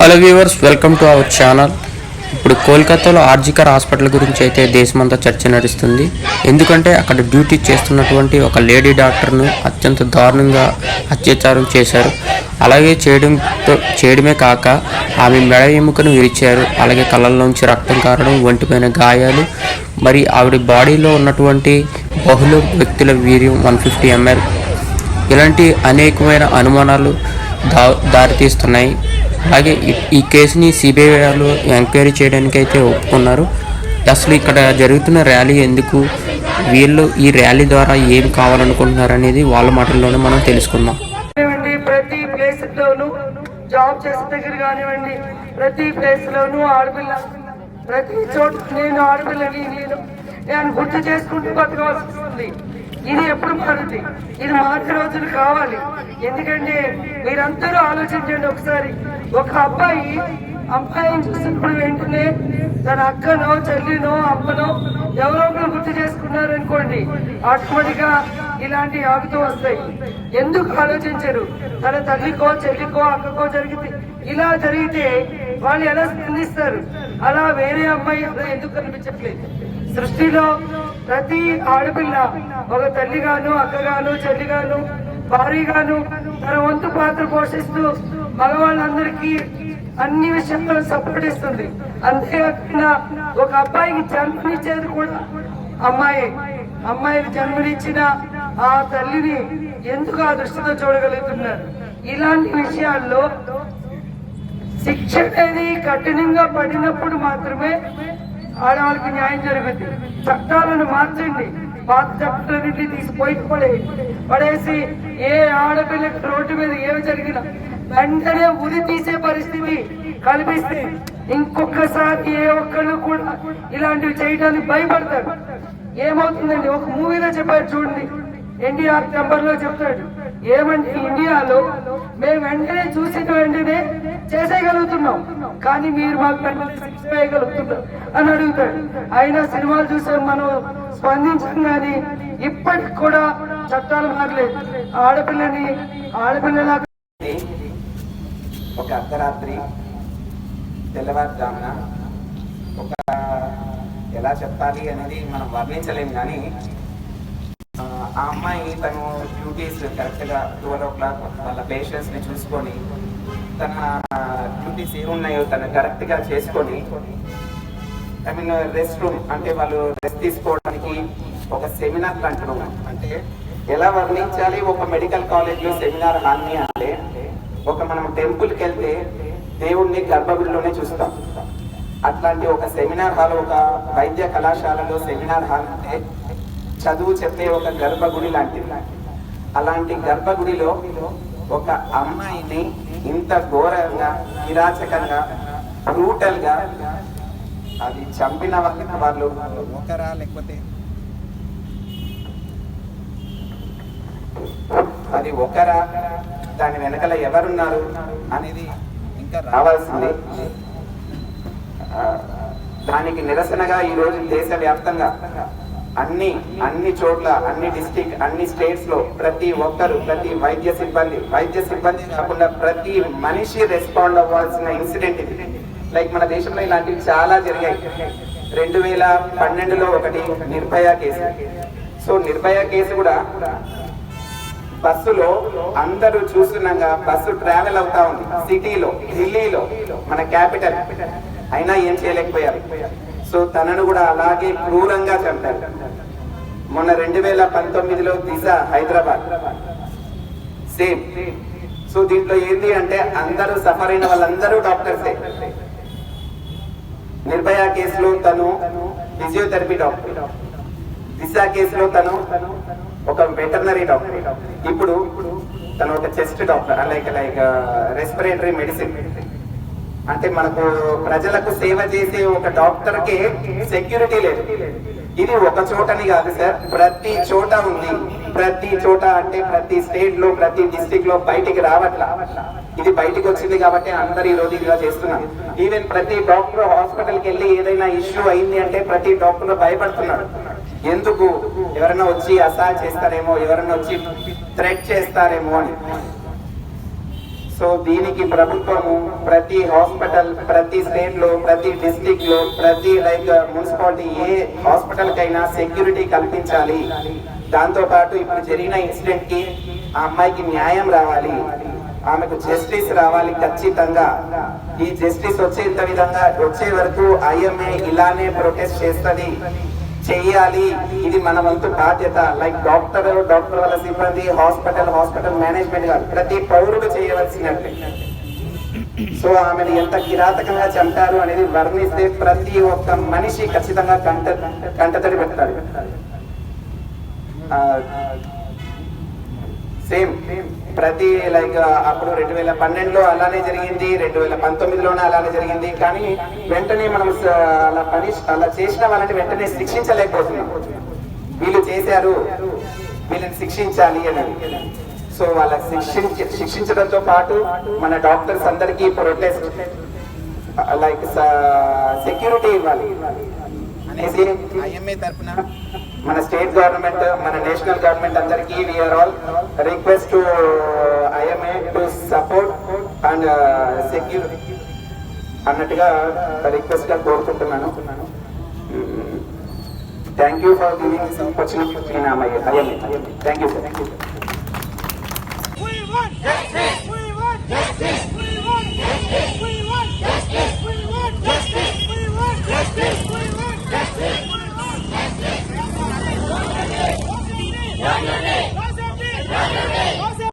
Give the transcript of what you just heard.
Hello viewers welcome to our channel ఇప్పుడు కోల్కతాలో RG Kar hospital గురించి అయితే దేశమంతా చర్చ నడుస్తుంది. ఎందుకంటే అక్కడ డ్యూటీ చేస్తున్నటువంటి ఒక లేడీ డాక్టర్ను అత్యంత దారుణంగా అత్యాచారం చేశారు. అలాగే చేయడంతో చేయడమే కాక ఆమె మెడ ఎముకను విరిచారు. అలాగే కళ్ళల్లోంచి రక్తం కారడం వంటిపైన గాయాలు మరి ఆవిడ బాడీలో ఉన్నటువంటి బహుళ వ్యక్తుల వీర్యం వన్ ఫిఫ్టీ ఎంఎల్. ఇలాంటి అనేకమైన అనుమానాలు దా దారితీస్తున్నాయి. అలాగే ఈ- కేసుని సిబిఐ వాళ్ళు ఎంక్వైరీ చేయడానికి అయితే ఒప్పుకున్నారు. అసలు ఇక్కడ జరుగుతున్న ర్యాలీ ఎందుకు? వీళ్ళు ఈ ర్యాలీ ద్వారా ఏం కావాలనుకుంటున్నారు అనేది వాళ్ళ మాటల్లోనే మనం తెలుసుకుందాం. ప్రతి ప్లేస్ లోను జాబ్ చేసే దగ్గర కానివ్వండి ప్రతి ప్లేస్ లోను ఆడపిల్ల ప్రతి చోట నేను ఆడపిల్లని నేను నేను గుర్తు చేసుకుంటూ బతకవలసి వస్తుంది. ఇది ఎప్పుడు మారుతుంది ఇది మార్చి రోజులు కావాలి. ఎందుకంటే మీరందరూ ఆలోచించండి ఒకసారి. ఒక అబ్బాయి అమ్మాయిని చూసినప్పుడు వెంటనే తన అక్కనో చెల్లినో అమ్మనో ఎవరో ఒకరు గుర్తు చేసుకున్నారు అనుకోండి ఆటోమేటిక్గా ఇలాంటి ఆగుతూ వస్తాయి. ఎందుకు ఆలోచించరు? తన తల్లికో చెల్లికో అక్కకో జరిగితే ఇలా జరిగితే వాళ్ళు ఎలా స్పందిస్తారు? అలా వేరే అమ్మాయి అలా ఎందుకు కనిపించట్లేదు? సృష్టిలో ప్రతి ఆడపిల్ల ఒక తల్లిగాను అక్కగాను చెల్లిగాను భార్యగాను తన వంతు పాత్ర పోషిస్తూ మగవాళ్ళందరికీ అన్ని విషయంలో సపోర్ట్ ఇస్తుంది అంతేకాకుండా ఒక అబ్బాయికి జన్మనిచ్చేది కూడా అమ్మాయి. అమ్మాయికి జన్మనిచ్చిన ఆ తల్లిని ఎందుకు ఆ దృష్టితో చూడగలుగుతున్నారు? ఇలాంటి విషయాల్లో శిక్ష అనేది కఠినంగా పడినప్పుడు మాత్రమే ఆడవాళ్ళకి న్యాయం జరుగుతుంది చట్టాలను మార్చండి. పాత చట్టాలన్నింటినీ తీసిపోయి పడే పడేసి ఏ ఆడపిల్లకి రోడ్డు మీద ఏమి జరిగినా వెంటనే ఉరి తీసే పరిస్థితి కల్పిస్తే ఇంకొకసారి ఏ ఒక్కళ్ళు కూడా ఇలాంటివి చేయడానికి భయపడతారు. ఏమవుతుందండి? ఒక మూవీలో చెప్పారు చూడండి. ఎన్టీఆర్ నెంబర్లో చెప్తాడు. ఏమంటే ఇండియాలో మేము వెంటనే చూసిన వెంటనే చేసేయగలుగుతున్నాం. కానీ మీరు మాకు వెంటనే శిక్ష వేయగలుగుతున్నారు అని అడుగుతాడు. అయినా సినిమాలు చూసాం మనం స్పందించాం కానీ ఇప్పటికి కూడా చట్టాలు మారలేదు. ఆడపిల్లని ఆడపిల్లలా ఒక అర్ధరాత్రి తెల్లవారుజామున ఒక ఎలా చెప్పాలి అనేది మనం వర్ణించలేము కానీ ఆ, అమ్మాయి తను డ్యూటీస్ కరెక్ట్గా ట్వెల్వ్ ఓ క్లాక్ వాళ్ళ పేషెంట్స్ని చూసుకొని తన డ్యూటీస్ ఏమున్నాయో తను కరెక్ట్గా చేసుకొని ఐ మీన్ రెస్ట్ రూమ్ అంటే వాళ్ళు రెస్ట్ తీసుకోవడానికి ఒక సెమినార్ లాంటి అంటే ఎలా వర్ణించాలి? ఒక మెడికల్ కాలేజ్లో సెమినార్ హాల్ని అంటే ఒక మనం టెంపుల్కి వెళ్తే దేవుణ్ణి గర్భగుడిలోనే చూస్తాం. అట్లాంటి ఒక సెమినార్ హాల్ ఒక వైద్య కళాశాలలో సెమినార్ హాల్ అంటే చదువు చెప్పే ఒక గర్భగుడి లాంటిది. అలాంటి గర్భగుడిలో ఒక అమ్మాయిని ఇంత ఘోరంగా నిరాచకంగా బ్రూటల్గా అది చంపిన వాళ్ళకి వాళ్ళు ఒకరా లేకపోతే? అది ఒకరా? దాని వెనకల ఎవరున్నారు? అనేది ఇంకా రావాల్సింది. దానికి నిరసనగా ఈ రోజు దేశవ్యాప్తంగా అన్ని అన్ని చోట్ల అన్ని డిస్టిక్ అన్ని స్టేట్స్లో ప్రతి ఒక్కరు ప్రతి వైద్య సిబ్బంది వైద్య సిబ్బంది కాకుండా ప్రతి మనిషి రెస్పాండ్ అవ్వాల్సిన ఇన్సిడెంట్ ఇది. లైక్ మన దేశంలో ఇలాంటివి చాలా జరిగాయి. రెండు వేల పన్నెండులో ఒకటి Nirbhaya case. So Nirbhaya case కూడా బస్సులో అందరూ చూస్తున్నాగా బస్సు ట్రావెల్ అవుతా ఉంది. సిటీలో ఢిల్లీలో మన క్యాపిటల్ అయినా ఏం చేయలేకపోయారు. సో తనను కూడా అలాగే క్రూరంగా చంపారు. మొన్న రెండు వేల పంతొమ్మిదిలో దిశ హైదరాబాద్. సేమ్. సో దీంట్లో ఏంటి అంటే అందరూ సఫర్ అయిన వాళ్ళందరూ డాక్టర్సే. నిర్భయ కేసులో తను ఫిజియోథెరపీ డాక్టర్. దిశ కేసులో తను ఒక వెటర్నరీ డాక్టర్. ఇప్పుడు తను ఒక chest doctor like like respiratory medicine అంటే మనకు ప్రజలకు సేవ చేసే ఒక డాక్టర్కి సెక్యూరిటీ లేదు. ఇది ఒక చోటని కాదు సార్ ప్రతి చోట ఉంది. ప్రతి చోట అంటే ప్రతి స్టేట్లో ప్రతి డిస్ట్రిక్ట్లో బయటికి రావట్లా. ఇది బయటికి వచ్చింది కాబట్టి అందరు ఈ రోజు ఇలా చేస్తున్నారు. ఈవెన్ ప్రతి డాక్టర్ హాస్పిటల్కి వెళ్ళి ఏదైనా ఇష్యూ అయింది అంటే ప్రతి డాక్టర్ భయపడుతున్నాడు. ఎందుకు? ఎవరైనా వచ్చి అసహా చేస్తారేమో ఎవరైనా వచ్చి థ్రెట్ చేస్తారేమో అని. సో దీనికి ప్రభుత్వము ప్రతి హాస్పిటల్ ప్రతి స్టేట్లో ప్రతి డిస్టిక్లో లో ప్రతి లైక్ మున్సిపాలిటీ ఏ హాస్పిటల్ కైనా సెక్యూరిటీ కల్పించాలి. దాంతో పాటు ఇప్పుడు జరిగిన ఇన్సిడెంట్కి ఆ అమ్మాయికి న్యాయం రావాలి. ఆమెకు జస్టిస్ రావాలి ఖచ్చితంగా. ఈ జస్టిస్ వచ్చేంత విధంగా వచ్చే వరకు ఐఎంఏ ఇలానే ప్రొటెస్ట్ చేస్తుంది. చేయాలి. ఇది మన వంతు బాధ్యత. లైక్ డాక్టర్ డాక్టర్ వాళ్ళ సిబ్బంది హాస్పిటల్ హాస్పిటల్ మేనేజ్మెంట్ కాదు. ప్రతి పౌరుడు చేయవలసినట్టే. సో ఆమెను ఎంత కిరాతకంగా చంపారు అనేది వర్ణిస్తే ప్రతి ఒక్క మనిషి ఖచ్చితంగా కంట కంటతడి పెడతాడు. సేమ్ ప్రతి లైక్ అప్పుడు రెండు వేల పన్నెండులో అలానే జరిగింది రెండు వేల పంతొమ్మిదిలోనే అలానే జరిగింది. కానీ వెంటనే మనం అలా పనిష్ అలా చేసిన వాళ్ళని వెంటనే శిక్షించలేకపోతున్నాం. వీళ్ళు చేశారు వీళ్ళని శిక్షించాలి అని. సో వాళ్ళ శిక్షించ శిక్షించడంతో పాటు మన డాక్టర్స్ అందరికీ ప్రొటెస్ట్ లైక్ సెక్యూరిటీ ఇవ్వాలి. అనేసి ఐఎంఏ తరఫున మన స్టేట్ గవర్నమెంట్ మన నేషనల్ గవర్నమెంట్ అందరికీ we're all request to IMA to support and secure అన్నట్టుగా రిక్వెస్ట్గా కోరుకుంటున్నాను. Thank you for giving this opportunity IMA. Thank you sir thank you